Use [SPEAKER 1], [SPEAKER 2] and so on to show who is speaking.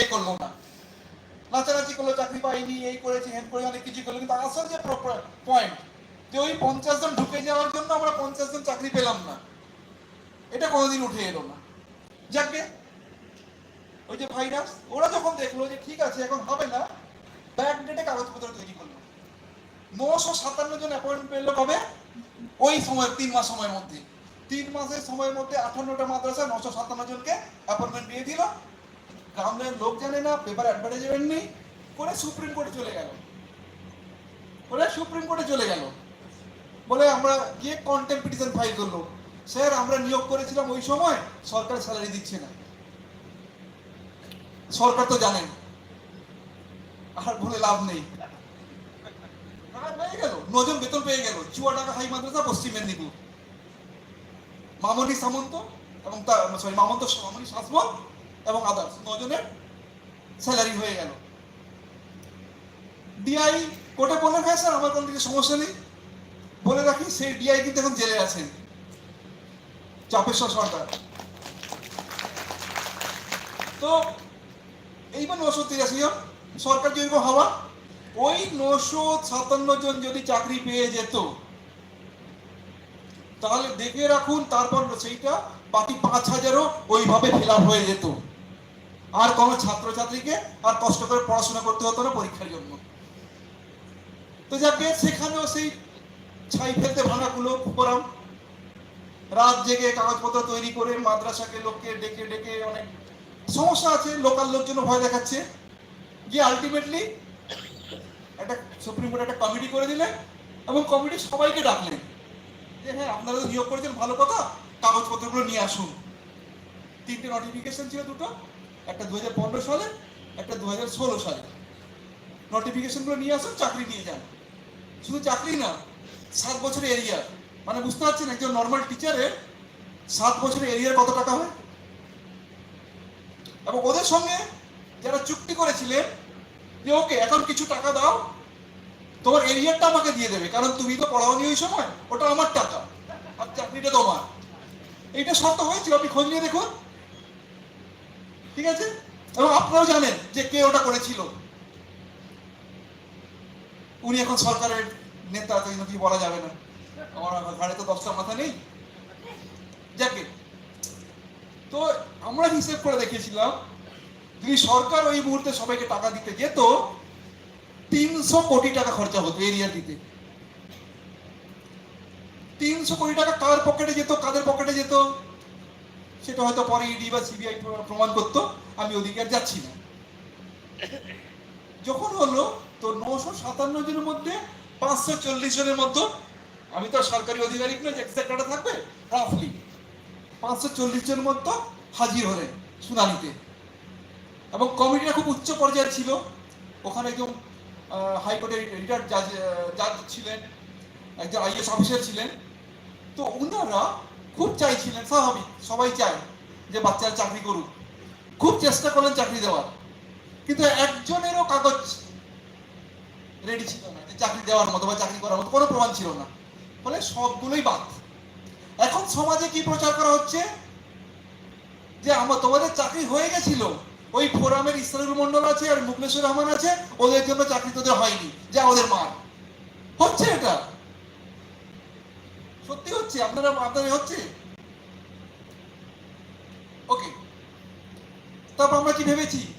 [SPEAKER 1] এ করল না। নাচানাচি করল, চাকরি পাইনি, এই করেছে হেন করে অনেক কিছু করল, কিন্তু আসল যে পয়েন্ট যে ওই পঞ্চাশ জন ঢুকে যাওয়ার জন্য আমরা পঞ্চাশ জন চাকরি পেলাম না। এটা কোনোদিন উঠে এলো না। যাকে ওই যে ভাইরাস ওরা যখন দেখল যে ঠিক আছে, এখন হবে না ব্যাক ডেটে কাগজপত্র তৈরি করল। নশো সাতান্ন জন অ্যাপয়েন্টমেন্ট পেল কবে? ওই সময় তিন মাস সময়ের মধ্যে। তিন মাসের সময়ের মধ্যে আঠান্নটা মাদ্রাসা নশো সাতান্ন জনকে অ্যাপয়েন্টমেন্ট দিয়ে দিল। গ্রামের লোক জানে না পেপার অ্যাডভার্টাইজমেন্ট নেই, করে সুপ্রিম কোর্টে চলে গেল। করে সুপ্রিম কোর্টে চলে গেল। বলে আমরা গিয়ে কন্টেম্প পিটিশন ফাইল করল। স্যার, আমরা নিয়োগ করেছিলাম ওই সময়, সরকার স্যালারি দিচ্ছে না। সরকার তো জানেন। আর বলে লাভ নেই। হয়ে গেল নজন বেতন পেয়ে গেল। চুয়াডাঙ্গা হাই মাদ্রাসা, পশ্চিম মেদিনীপুর। মামনি সামন্ত এবং তার সরি মামন্ত, মামনি শাসমল এবং আদার্স নজনের স্যালারি হয়ে গেল। ডিআই কোর্টে বললেন হ্যাঁ স্যার, আমার কোনো দিকে সমস্যা নেই। বলে রাখি, সেই ডিআই কিন্তু এখন জেলে আছেন। চাপেশ্বর সরকার। তো এইবার নশো তিরাশি জন, সরকার যদি হওয়া, ওই নশো সাতান্ন জন যদি চাকরি পেয়ে যেত, তাহলে দেখে রাখুন, তারপর সেইটা বাকি পাঁচ হাজারও ওইভাবে ফিল হয়ে যেত। আর কোনো ছাত্রছাত্রীকে আর কষ্ট করে পড়াশোনা করতে হতো না পরীক্ষার জন্য। তো যাকে সেখানেও সেই ছাই ফেলতে ভাঙাগুলো ফোরাম। রাত জেগে কাগজপত্র তৈরি করে মাদ্রাসাকে লোককে ডেকে ডেকে অনেক সমস্যা আছে, লোকাল লোকজন ভয় দেখাচ্ছে। গিয়ে আলটিমেটলি একটা সুপ্রিম কোর্ট একটা কমিটি করে দিলেন এবং কমিটি সবাইকে ডাকলেন যে হ্যাঁ আপনারা তো নিয়োগ করেছেন, ভালো কথা, কাগজপত্রগুলো নিয়ে আসুন। তিনটে নোটিফিকেশন ছিল দুটো। একটা দু সালে, একটা দু সালে। নোটিফিকেশনগুলো নিয়ে আসুন, চাকরি নিয়ে যান। শুধু চাকরি না, সাত বছরের এরিয়া। মানে বুঝতে পারছেন, একজন নর্মাল টিচারের সাত বছরের এরিয়ার কত টাকা হয়? এবং ওদের সঙ্গে যারা চুক্তি করেছিলেন যে, ওকে, এখন কিছু টাকা দাও, তোমার এরিয়ারটা আমাকে দিয়ে দেবে। কারণ তুমি তো পড়াওনি ওই সময়, ওটা আমার টাকা, আর চাকরিটা তোমার। এইটা শর্ত হয়েছিল, আপনি খোঁজ নিয়ে দেখুন। ঠিক আছে? এবং আপনারাও জানেন যে কে ওটা করেছিল। উনি এখন সরকারের নেতা তো কি বলা যাবে না। আমার ঘাড়ে তো দশটা মাথা নেই। যাকে তো আমরা হিসেব করে দেখেছিলাম, যদি সরকার ওই মুহূর্তে সবাইকে টাকা দিতে যেত, তিনশো কোটি টাকা খরচা হতো এরিয়া দিতে তিনশো কোটি টাকা কার পকেটে যেত, কাদের পকেটে যেত? সেটা হয়তো পরে ইডি বা সিবিআই প্রমাণ করতো, আমি ওদিকে আর যাচ্ছি না। যখন হলো, তো নশো সাতান্ন জনের মধ্যে পাঁচশো চল্লিশ জনের মধ্যে, আমি তো সরকারি আধিকারিক না এক্সাক্ট থাকবে রাফলি পাঁচশো চল্লিশ জনের মধ্যে হাজির হলেন শুনানিতে এবং কমিটিটা খুব উচ্চ পর্যায়ের ছিল। ওখানে একজন হাইকোর্টের রিটায়ার্ড জাজ জাজ ছিলেন, একজন আইএস অফিসার ছিলেন। তো ওনারা খুব চাইছিলেন স্বাভাবিক সবাই চায় যে বাচ্চারা চাকরি করুক। খুব চেষ্টা করলেন চাকরি দেওয়ার, কিন্তু একজনেরও কাগজ রেডি ছিল না যে চাকরি দেওয়ার মতো বা চাকরি করার মতো, কোনো প্রমাণ ছিল না। ফলে সবগুলোই বাদ। এখন সমাজে কি প্রচার করা হচ্ছে? যে আমার তোমাদের চাকরি হয়ে গেছিল, ওই ফোরামের ইসরাইল মন্ডল আছে আর মুকলেশ্বর রহমান আছে, ওদের জন্য চাকরি তোদের হয়নি, যা ওদের মার হচ্ছে এটা? সত্যি হচ্ছে? আপনারা আপনাদের হচ্ছে? ওকে তারপর আমরা কি ভেবেছি?